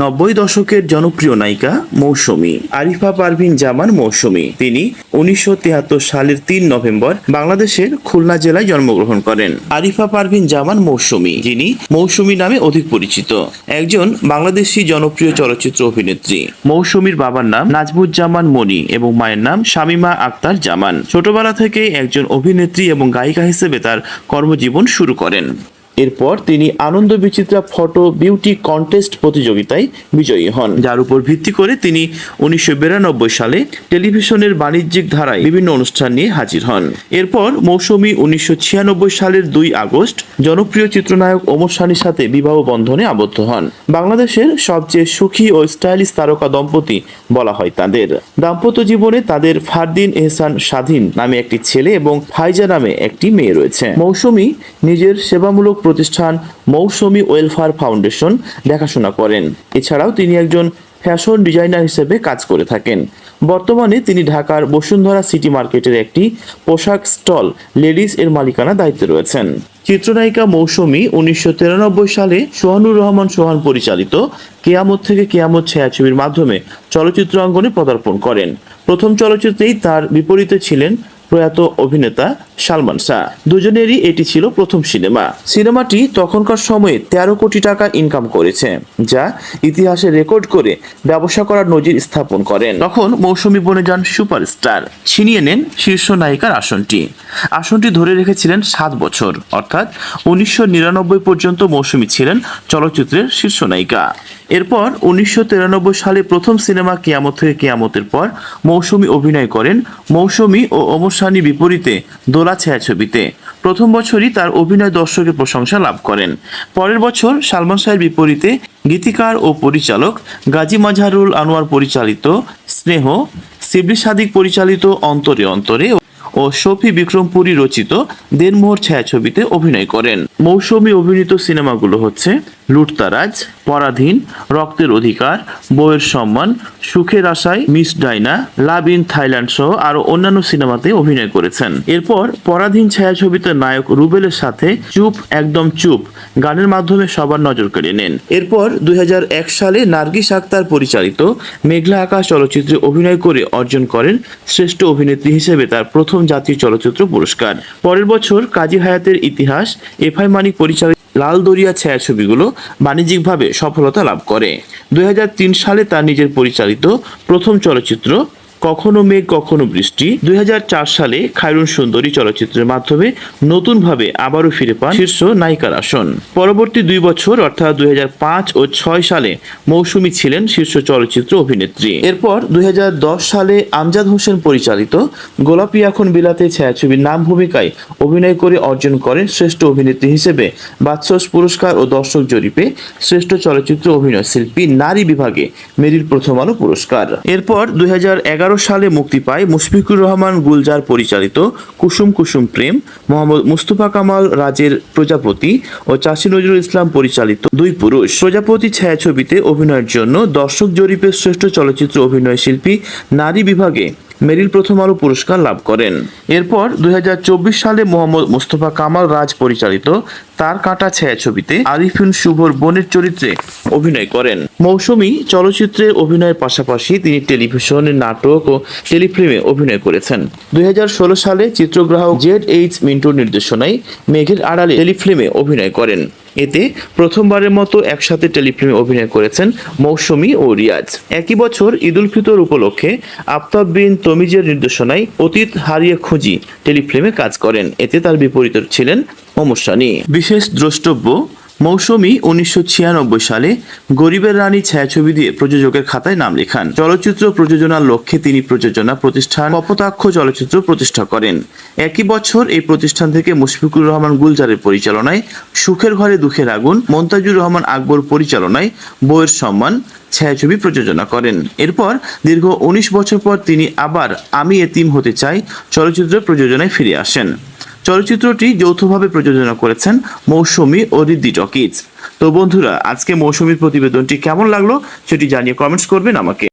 নব্বই দশকের জনপ্রিয় নায়িকা মৌসুমী, আরিফা পারভিন জামান মৌসুমী। তিনি উনিশশো সালের তিন নভেম্বর বাংলাদেশের খুলনা জেলায় জন্মগ্রহণ করেন। আরিফা পারভিন জামান মৌসুমী, যিনি মৌসুমী নামে অধিক পরিচিত। একজন বাংলাদেশি জনপ্রিয় চলচ্চিত্র অভিনেত্রী। মৌসুমীর বাবার নাম নাজমুজ্জামান মনি এবং মায়ের নাম শামিমা আক্তার জামান। ছোটবেলা থেকে একজন অভিনেত্রী এবং গায়িকা হিসেবে তার কর্মজীবন শুরু করেন। এরপর তিনি Ananda Bichitra photo beauty contest প্রতিযোগিতায় বিজয়ী হন। যার উপর ভিত্তি করে তিনি উনিশশো বিরানব্বই সালে টেলিভিশনের বাণিজ্যিক ধারায় বিভিন্ন অনুষ্ঠান নিয়ে হাজির হন। এরপর মৌসুমী উনিশশো সালের দুই আগস্ট জনপ্রিয় চিত্রনায়ক ওমর শানির সাথে বিবাহ বন্ধনে আবদ্ধ হন। বাংলাদেশের সবচেয়ে সুখী ও স্টাইলিশ তারকা দম্পতি বলা হয় তাদের। দাম্পত্য জীবনে তাদের ফারদিন এহসান স্বাধীন নামে একটি ছেলে এবং ফাইজা নামে একটি মেয়ে রয়েছে। মৌসুমি নিজের সেবামূলক প্রতিষ্ঠান মৌসুমি ওয়েলফেয়ার ফাউন্ডেশন দেখাশোনা করেন। এছাড়াও তিনি একজন ফ্যাশন ডিজাইনার হিসেবে কাজ করে থাকেন। বর্তমানে তিনি ঢাকার বসুন্ধরা সিটি মার্কেটের একটি পোশাক স্টল লেডিস এর মালিকানা দায়িত্বে রয়েছেন। চিত্রনায়িকা মৌসুমি উনিশশো তিরানব্বই সালে সোহানুর রহমান সোহান পরিচালিত কেয়ামত থেকে কেয়ামত ছায়াছবির মাধ্যমে চলচ্চিত্র অঙ্গনে পদার্পণ করেন। প্রথম চলচ্চিত্রেই তার বিপরীতে ছিলেন প্রয়াত অভিনেতা সালমান শাহ। দুজনেরই এটি ছিল প্রথম সিনেমা। সিনেমাটি তখনকার সময়ে তেরো কোটি টাকা ইনকাম করেছে, যা ইতিহাসে রেকর্ড করে ব্যবসা করার নজির স্থাপন করেন। তখন মৌসুমি বনে যান সুপারস্টার। ছিনিয়ে নেন শীর্ষ নায়িকার আসনটি। আসনটি ধরে রেখেছিলেন সাত বছর, অর্থাৎ উনিশশো নিরানব্বই পর্যন্ত মৌসুমী ছিলেন চলচ্চিত্রের শীর্ষ নায়িকা। এরপর উনিশশো তিরানব্বই সালে প্রথম সিনেমা কেয়ামত থেকে কেয়ামতের পর মৌসুমী অভিনয় করেন। মৌসুমী ও অমর সানি বিপরীতে দোলা ছায়াছবিতে প্রথম বছরই তার অভিনয় দর্শকের প্রশংসা লাভ করেন। পরের বছর সালমান শাহের বিপরীতে গীতিকার ও পরিচালক গাজী মাজহারুল আনোয়ার পরিচালিত স্নেহ শিবলি সাদিক পরিচালিত অন্তরে অন্তরে ও শফি বিক্রমপুরী রচিত দেনমোহর ছায়াছবিতে অভিনয় করেন। মৌসুমী অভিনীত সিনেমাগুলো হচ্ছে লুটতারাজ, পরাধীন, রক্তের অধিকার বইয়ের সম্মান, সুখের আশায় Miss Diana, love in Thailand সহ আরও অন্যান্য সিনেমাতে অভিনয় করেছেন। এরপর পরাধীন ছায়াছবিতে নায়ক রুবেলের সাথে চুপ, একদম চুপ, গানের মাধ্যমে সবার নজর কেড়ে নেন। এরপর দুই হাজার এক সালে নার্গিস আক্তার পরিচালিত মেঘলা আকাশ চলচ্চিত্রে অভিনয় করে অর্জন করেন শ্রেষ্ঠ অভিনেত্রী হিসেবে তার প্রথম জাতীয় চলচ্চিত্র পুরস্কার। পরের বছর কাজী হায়াতের ইতিহাস, এফআই মানিক পরিচালিত লাল দরিয়া ছায়া ছবিগুলো বাণিজ্যিকভাবে সফলতা লাভ করে। দুই হাজার তিন সালে তার নিজের পরিচালিত প্রথম চলচ্চিত্র কখনো মেঘ, কখনো বৃষ্টি। দুই হাজার চার সালে খায়রুন সুন্দরী চলচ্চিত্রের মাধ্যমে নতুনভাবে আবারও ফিরে পান শীর্ষ নায়িকার আসন। পরবর্তী দুই বছর, অর্থাৎ দুই হাজার পাঁচ ও ছয় সালে মৌসুমী ছিলেন শীর্ষ চলচ্চিত্র অভিনেত্রী। এরপর দুই হাজার দশ সালে আমজাদ হোসেন পরিচালিত গোলাপি এখন বিলাতে ছায়াছবির নাম ভূমিকায় অভিনয় করে অর্জন করেন শ্রেষ্ঠ অভিনেত্রী হিসেবে। বাদশাস পুরস্কার ও দর্শক জরিপে শ্রেষ্ঠ চলচ্চিত্র অভিনয় শিল্পী নারী বিভাগে মেরিল প্রথম আলো পুরস্কার। এরপর দুই হাজার এগারো সালে মুক্তি পায় মুশফিকুর রহমান গুলজার পরিচালিত কুসুম কুসুম প্রেম, মোহাম্মদ মুস্তফা কামাল রাজের প্রজাপতি ও চাষি নজরুল ইসলাম পরিচালিত দুই পুরুষ। প্রজাপতি ছায়াছবিতে অভিনয়ের জন্য দর্শক জরিপের শ্রেষ্ঠ চলচ্চিত্র অভিনয় শিল্পী নারী বিভাগে মেরিল প্রথম আলো পুরস্কার লাভ করেন। এরপর দুই হাজার চব্বিশ সালে মোহাম্মদ মুস্তফা কামাল রাজ পরিচালিত তার কাটা ছায়া ছবিতে আরিফিন শুভর বোনের চরিত্রে অভিনয় করেন। মৌসুমী চলচ্চিত্রে অভিনয়ের পাশাপাশি তিনি টেলিভিশন নাটক ও টেলিফিল্মে অভিনয় করেছেন। দুই হাজার ষোলো সালে চিত্রগ্রাহক জেড এইচ মিন্টুর নির্দেশনায় মেঘের আড়ালে টেলিফিল্মে অভিনয় করেন। এতে প্রথমবারের মতো একসাথে টেলিফিল্মে অভিনয় করেছেন মৌসুমী ও রিয়াজ। একই বছর ঈদুল ফিতর উপলক্ষে আফতাব বিন তমিজের নির্দেশনায় অতীত হারিয়ে খুঁজি টেলিফিল্মে কাজ করেন। এতে তার বিপরীত ছিলেন অমর বিশেষ দ্রষ্টব্য মৌসুমী উনিশশো সালে গরিবের রানী ছায়াছবি দিয়ে প্রযোজকের খাতায় নাম লেখান। চলচ্চিত্র প্রযোজনার লক্ষ্যে তিনি প্রযোজনা প্রতিষ্ঠান কপোতাক্ষ চলচ্চিত্র প্রতিষ্ঠা করেন। একই বছর এই প্রতিষ্ঠান থেকে মুশফিকুর রহমান গুলজারের পরিচালনায় সুখের ঘরে দুঃখের আগুন, মন্তাজুর রহমান আকবর পরিচালনায় বইয়ের সম্মান ছায়াছবি প্রযোজনা করেন। এরপর দীর্ঘ উনিশ বছর পর তিনি আবার আমি এতিম হতে চাই চলচ্চিত্র প্রযোজনায় ফিরে আসেন। চলচ্চিত্রটি যৌথভাবে প্রযোজনা করেছেন মৌসুমি ও রিদ্দি টকিজ তো বন্ধুরা, আজকে মৌসুমীর প্রতিবেদনটি কেমন লাগল সেটি জানিয়ে কমেন্টস করবেন আমাকে।